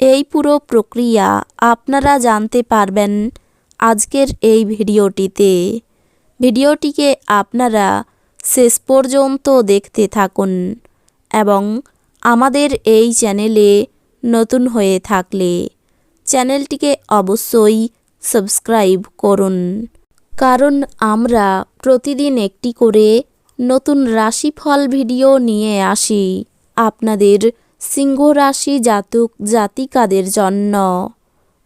এই পুরো প্রক্রিয়া আপনারা জানতে পারবেন আজকের এই ভিডিওটিতে। ভিডিওটিকে আপনারা শেষ পর্যন্ত দেখতে থাকুন এবং আমাদের এই চ্যানেলে নতুন হয়ে থাকলে চ্যানেলটিকে অবশ্যই সাবস্ক্রাইব করুন। কারণ আমরা প্রতিদিন একটি করে নতুন রাশিফল ভিডিও নিয়ে আসি। আপনাদের সিংহ রাশি জাতক জাতিকাদের জন্য।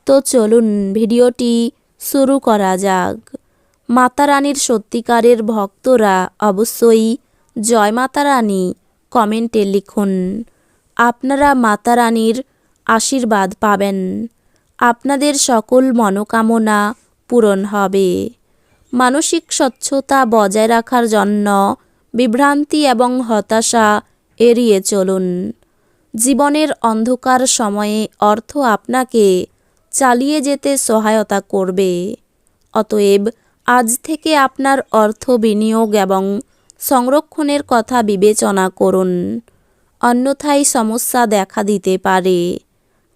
তো চলুন ভিডিওটি শুরু করা যাক। মাতা রানীর সত্যিকারের ভক্তরা অবশ্যই জয় মাতা রানী কমেন্টে লিখুন। আপনারা মাতা রানীর আশীর্বাদ পাবেন। আপনাদের সকল মনোকামনা পূরণ হবে। মানসিক স্বচ্ছতা বজায় রাখার জন্য বিভ্রান্তি এবং হতাশা এড়িয়ে চলুন। জীবনের অন্ধকার সময়ে অর্থ আপনাকে চালিয়ে যেতে সহায়তা করবে। অতএব আজ থেকে আপনার অর্থ বিনিয়োগ এবং সংরক্ষণের কথা বিবেচনা করুন। অন্যথায় সমস্যা দেখা দিতে পারে।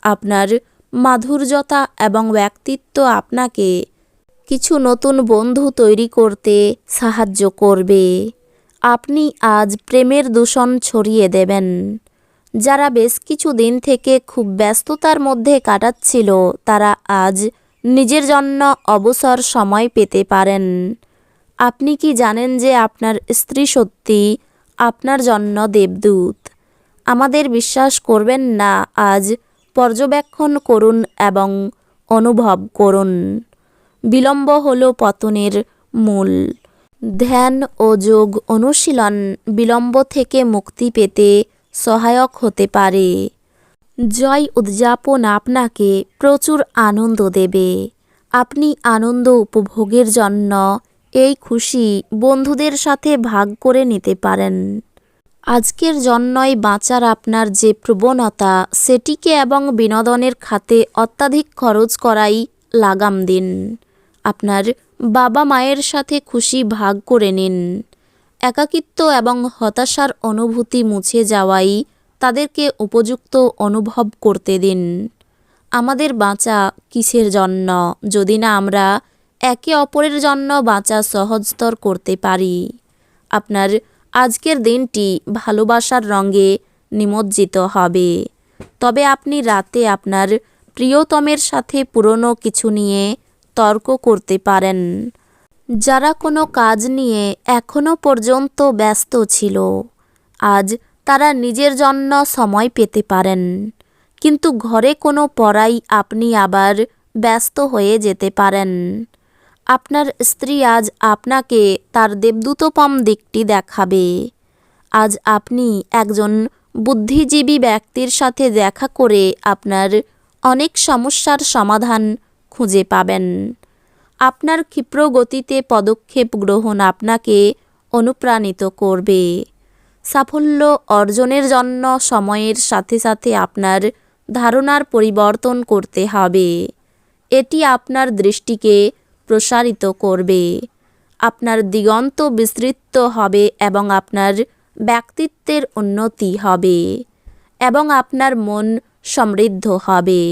আপনার মাধুর্যতা এবং ব্যক্তিত্ব আপনাকে কিছু নতুন বন্ধু তৈরি করতে সাহায্য করবে। আপনি আজ প্রেমের দূষণ ছড়িয়ে দেবেন। যারা বেশ কিছু দিন থেকে খুব ব্যস্ততার মধ্যে কাটাচ্ছিল, তারা আজ নিজের জন্য অবসর সময় পেতে পারেন। আপনি কি জানেন যে আপনার স্ত্রী সত্যি আপনার জন্য দেবদূত? আমাদের বিশ্বাস করবেন না, আজ পর্যবেক্ষণ করুন এবং অনুভব করুন। বিলম্ব হল পতনের মূল। ধ্যান ও যোগ অনুশীলন বিলম্ব থেকে মুক্তি পেতে সহায়ক হতে পারে। জয় উদযাপন আপনাকে প্রচুর আনন্দ দেবে। আপনি আনন্দ উপভোগের জন্য এই খুশি বন্ধুদের সাথে ভাগ করে নিতে পারেন। আজকের জন্যই বাঁচার আপনার যে প্রবণতা, সেটিকে এবং বিনোদনের খাতে অত্যাধিক খরচ করাই লাগাম দিন। আপনার বাবা মায়ের সাথে খুশি ভাগ করে নিন। একাকিত্ব এবং হতাশার অনুভূতি মুছে যাওয়াই তাদেরকে উপযুক্ত অনুভব করতে দিন। আমাদের বাঁচা কিসের জন্য? যদি না আমরা একে অপরের জন্য বাঁচা সহজতর করতে পারি। আপনার আজকের দিনটি ভালোবাসার রঙে নিমজ্জিত হবে। তবে আপনি রাতে আপনার প্রিয়তমের সাথে পুরনো কিছু নিয়ে তর্ক করতে পারেন। যারা কোনো কাজ নিয়ে এখনও পর্যন্ত ব্যস্ত ছিল, আজ তারা নিজের জন্য সময় পেতে পারেন। কিন্তু ঘরে কোনো পড়াই আপনি আবার ব্যস্ত হয়ে যেতে পারেন। আপনার স্ত্রী আজ আপনাকে তার দেবদূতপম দিকটি দেখাবে। আজ আপনি একজন বুদ্ধিজীবী ব্যক্তির সাথে দেখা করে আপনার অনেক সমস্যার সমাধান খুঁজে পাবেন। আপনার ক্ষিপ্র গতিতে পদক্ষেপ গ্রহণ আপনাকে অনুপ্রাণিত করবে। সাফল্য অর্জনের জন্য সময়ের সাথে সাথে আপনার ধারণার পরিবর্তন করতে হবে। এটি আপনার দৃষ্টিকে প্রসারিত করবে। আপনার দিগন্ত বিস্তৃত হবে এবং আপনার ব্যক্তিত্বের উন্নতি হবে এবং আপনার মন সমৃদ্ধ হবে।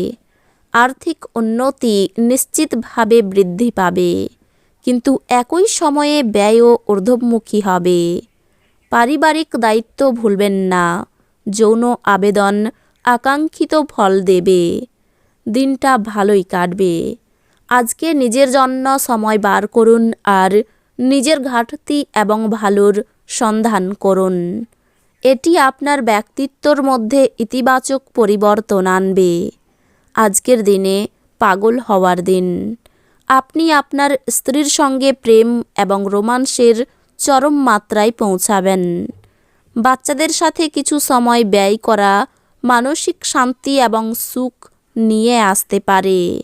আর্থিক উন্নতি নিশ্চিতভাবে বৃদ্ধি পাবে। কিন্তু একই সময়ে ব্যয়ও ঊর্ধ্বমুখী হবে। পারিবারিক দায়িত্ব ভুলবেন না। যৌন আবেদন আকাঙ্ক্ষিত ফল দেবে। দিনটা ভালোই কাটবে। আজকে নিজের জন্য সময় বার করুন আর নিজের ঘাটতি এবং ভালোর সন্ধান করুন। এটি আপনার ব্যক্তিত্বর মধ্যে ইতিবাচক পরিবর্তন আনবে। আজকের দিনে পাগল হওয়ার দিন। আপনি আপনার স্ত্রীর সঙ্গে প্রেম এবং রোমান্সের চরম মাত্রায় পৌঁছাবেন। বাচ্চাদের সাথে কিছু সময় ব্যয় করা মানসিক শান্তি এবং সুখ নিয়ে আসতে পারে।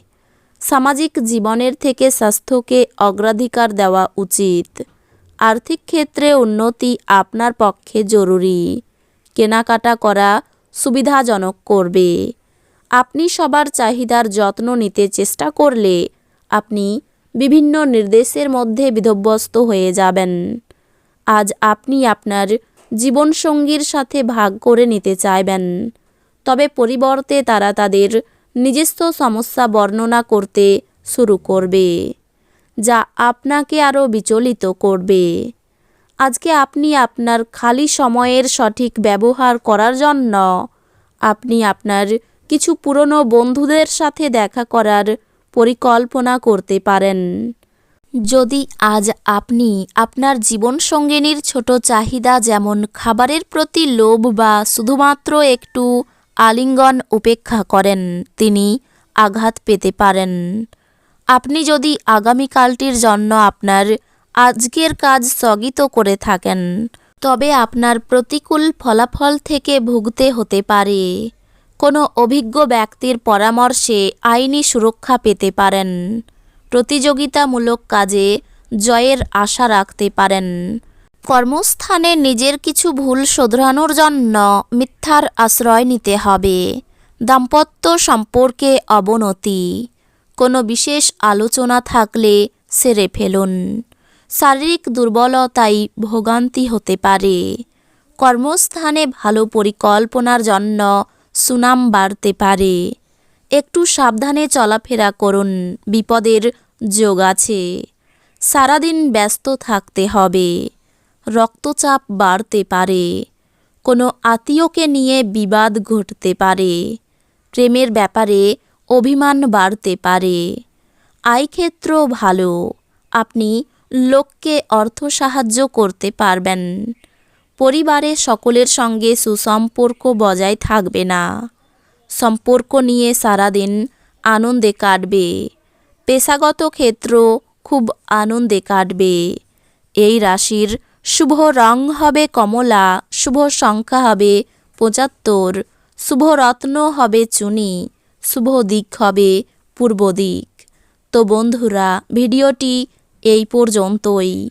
সামাজিক জীবনের থেকে স্বাস্থ্যকে অগ্রাধিকার দেওয়া উচিত। আর্থিক ক্ষেত্রে উন্নতি আপনার পক্ষে জরুরি। কেনাকাটা করা সুবিধাজনক করবে। আপনি সবার চাহিদার যত্ন নিতে চেষ্টা করলে আপনি বিভিন্ন নির্দেশের মধ্যে বিধব্যস্ত হয়ে যাবেন। আজ আপনি আপনার জীবনসঙ্গীর সাথে ভাগ করে নিতে চাইবেন। তবে পরিবর্তে তারা তাদের নিজস্ব সমস্যা বর্ণনা করতে শুরু করবে, যা আপনাকে আরও বিচলিত করবে। আজকে আপনি আপনার খালি সময়ের সঠিক ব্যবহার করার জন্য আপনি আপনার কিছু পুরনো বন্ধুদের সাথে দেখা করার পরিকল্পনা করতে পারেন। যদি আজ আপনি আপনার জীবনসঙ্গিনীর ছোট চাহিদা যেমন খাবারের প্রতি লোভ বা শুধুমাত্র একটু আলিঙ্গন উপেক্ষা করেন, তিনি আঘাত পেতে পারেন। আপনি যদি আগামীকালটির জন্য আপনার আজকের কাজ স্থগিত করে থাকেন, তবে আপনার প্রতিকূল ফলাফল থেকে ভুগতে হতে পারে। কোনো অভিজ্ঞ ব্যক্তির পরামর্শে আইনি সুরক্ষা পেতে পারেন। প্রতিযোগিতামূলক কাজে জয়ের আশা রাখতে পারেন। কর্মস্থানে নিজের কিছু ভুল শোধরানোর জন্য মিথ্যার আশ্রয় নিতে হবে। দাম্পত্য সম্পর্কে অবনতি। কোনো বিশেষ আলোচনা থাকলে সেরে ফেলুন। শারীরিক দুর্বলতাই ভোগান্তি হতে পারে। কর্মস্থানে ভালো পরিকল্পনার জন্য সুনাম বাড়তে পারে। একটু সাবধানে চলাফেরা করুন, বিপদের যোগ আছে। সারাদিন ব্যস্ত থাকতে হবে। রক্তচাপ বাড়তে পারে। কোনো আত্মীয়কে নিয়ে বিবাদ ঘটতে পারে। প্রেমের ব্যাপারে অভিমান বাড়তে পারে। আয়ক্ষেত্র ভালো। আপনি লোককে অর্থ সাহায্য করতে পারবেন। পরিবারে সকলের সঙ্গে সুসম্পর্ক বজায় থাকবে না। সম্পর্ক নিয়ে সারাদিন আনন্দে কাটবে। পেশাগত ক্ষেত্র খুব আনন্দে কাটবে। এই রাশির শুভ রং হবে কমলা, শুভ সংখ্যা হবে পঁচাত্তর, শুভ রত্ন হবে চুনি, শুভ দিক হবে পূর্ব দিক। তো বন্ধুরা, ভিডিওটি এই পর্যন্তই।